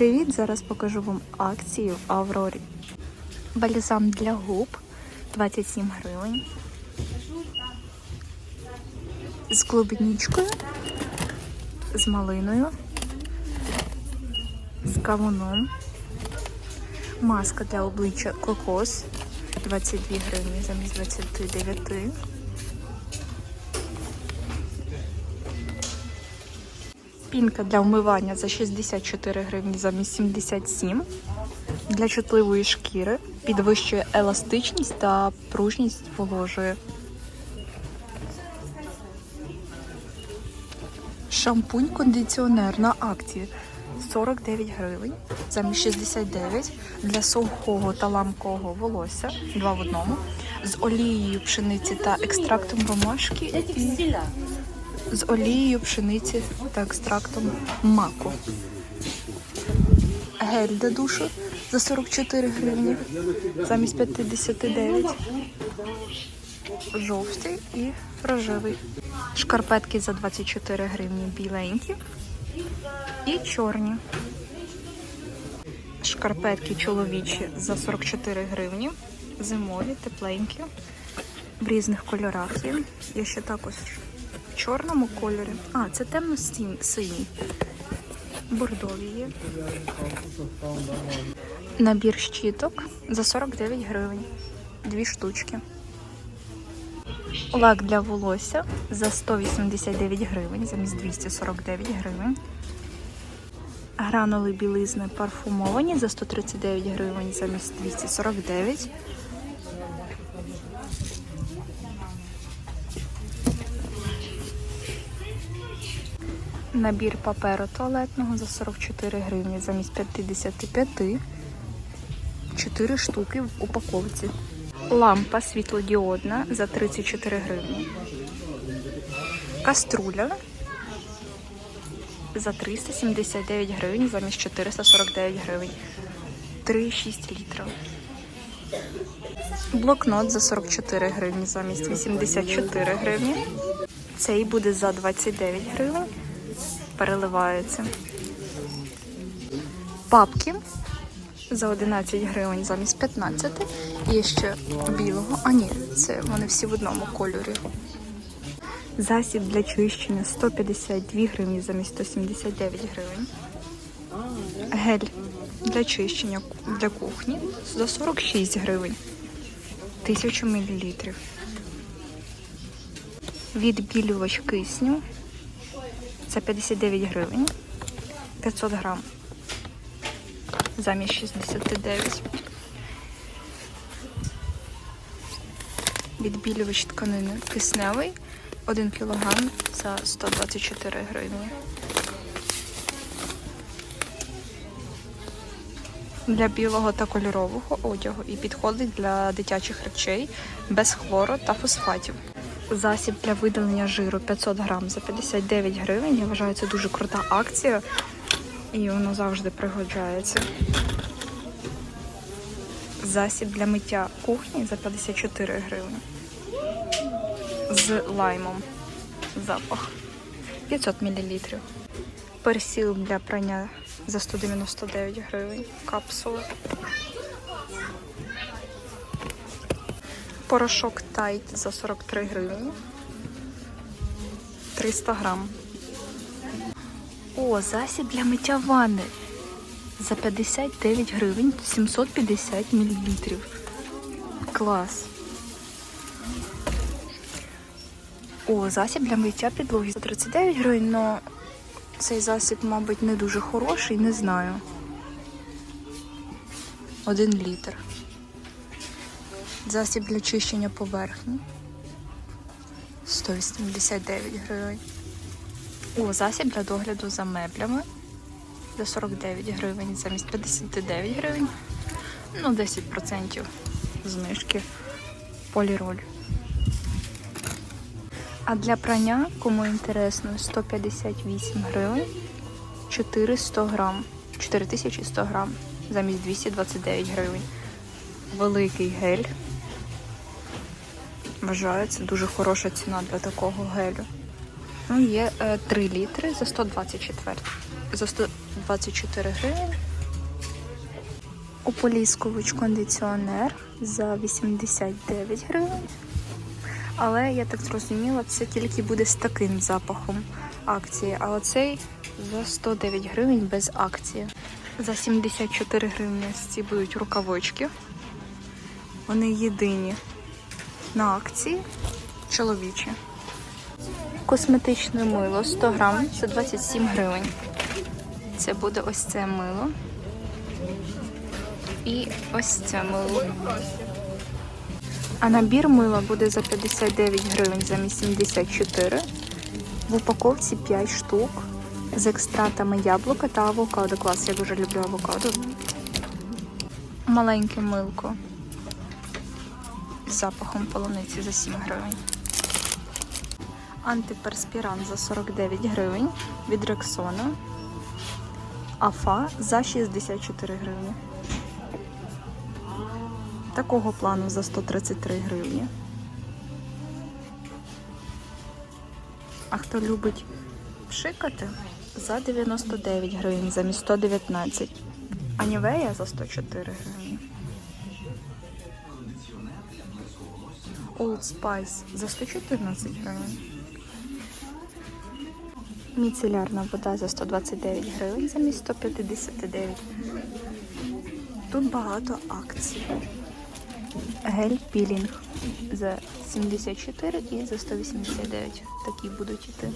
Привіт! Зараз покажу вам акцію в Аврорі. Бальзам для губ 27 гривень. З клубничкою, з малиною, з кавуном. Маска для обличчя кокос 22 гривні замість 29. Пінка для вмивання за 64 гривні замість 77. Для чутливої шкіри підвищує еластичність та пружність воложує. Шампунь кондиціонер на акції 49 гривень замість 69 для сухого та ламкого волосся 2 в одному з олією пшениці та екстрактом ромашки і з олією пшениці та екстрактом маку. Гель для душу за 44 гривні замість 59. Жовтий і рожевий. Шкарпетки за 24 гривні біленькі і чорні. Шкарпетки чоловічі за 44 гривні. Зимові, тепленькі, в різних кольорах є. Є ще також чорному кольорі. А, це темно синій. Бордові є. Набір щіток за 49 гривень. Дві штучки. Лак для волосся за 189 гривень, замість 249 гривень. Гранули білизни парфумовані за 139 гривень, замість 249. Набір паперу туалетного за 44 гривні замість 55. 4 штуки в упаковці. Лампа світлодіодна за 34 гривні. Каструля за 379 гривень замість 449 гривень. 3,6 літрів. Блокнот за 44 гривні замість 84 гривні. Цей буде за 29 гривень. Переливається. Папки за 11 гривень замість 15. Є ще білого. А ні, це вони всі в одному кольорі. Засіб для чищення 152 гривні замість 179 гривень. Гель для чищення для кухні за 46 гривень. 1000 мл. Відбілювач кисню за 59 гривень. 500 грам. Замість 69. Відбілювач тканини кисневий 1 кг за 124 гривні. Для білого та кольорового одягу і підходить для дитячих речей без хлору та фосфатів. Засіб для видалення жиру 500 грам за 59 гривень. Я вважаю, це дуже крута акція і воно завжди пригоджається. Засіб для миття кухні за 54 гривні. З лаймом. Запах. 500 мл. Персіл для прання за 199 гривень. Капсули. Порошок Тайт за 43 гривні. 300 грам. О, засіб для миття ванни. За 59 гривень 750 мл. Клас. О, засіб для миття підлоги за 39 гривень, але цей засіб, мабуть, не дуже хороший, не знаю. Один літр. Засіб для чищення поверхні. 189 гривень. О, засіб для догляду за меблями. За 49 гривень замість 59 гривень. Ну, 10% знижки. Поліроль. А для прання, кому інтересно, 158 гривень 400 грам. 4100 грам замість 229 гривень. Великий гель. Вважаю, це дуже хороша ціна для такого гелю. Ну, є е, 3 літри за 124. За 124 гривень. Ополіскович кондиціонер за 89 гривень. Але я так зрозуміла, це тільки буде з таким запахом акції. А оцей за 109 гривень без акції. За 74 гривні ці будуть рукавички. Вони єдині на акції чоловічі. Косметичне мило 100 грам за 27 гривень. Це буде ось це мило. І ось це мило. А набір мила буде за 59 гривень замість 74. В упаковці 5 штук з екстратами яблука та авокадо. Клас, я дуже люблю авокадо. Маленьке милко запахом полуниці за 7 гривень. Антиперспірант за 49 гривень від Рексона. Афа за 64 гривні. Такого плану за 133 гривні. А хто любить пшикати за 99 гривень замість 119. А Нівея за 104 гривні. Old Spice за 114 гривень. Міцелярна вода за 129 гривень замість 159. Тут багато акцій. Гель пілінг за 74 і за 189. Такі будуть іти.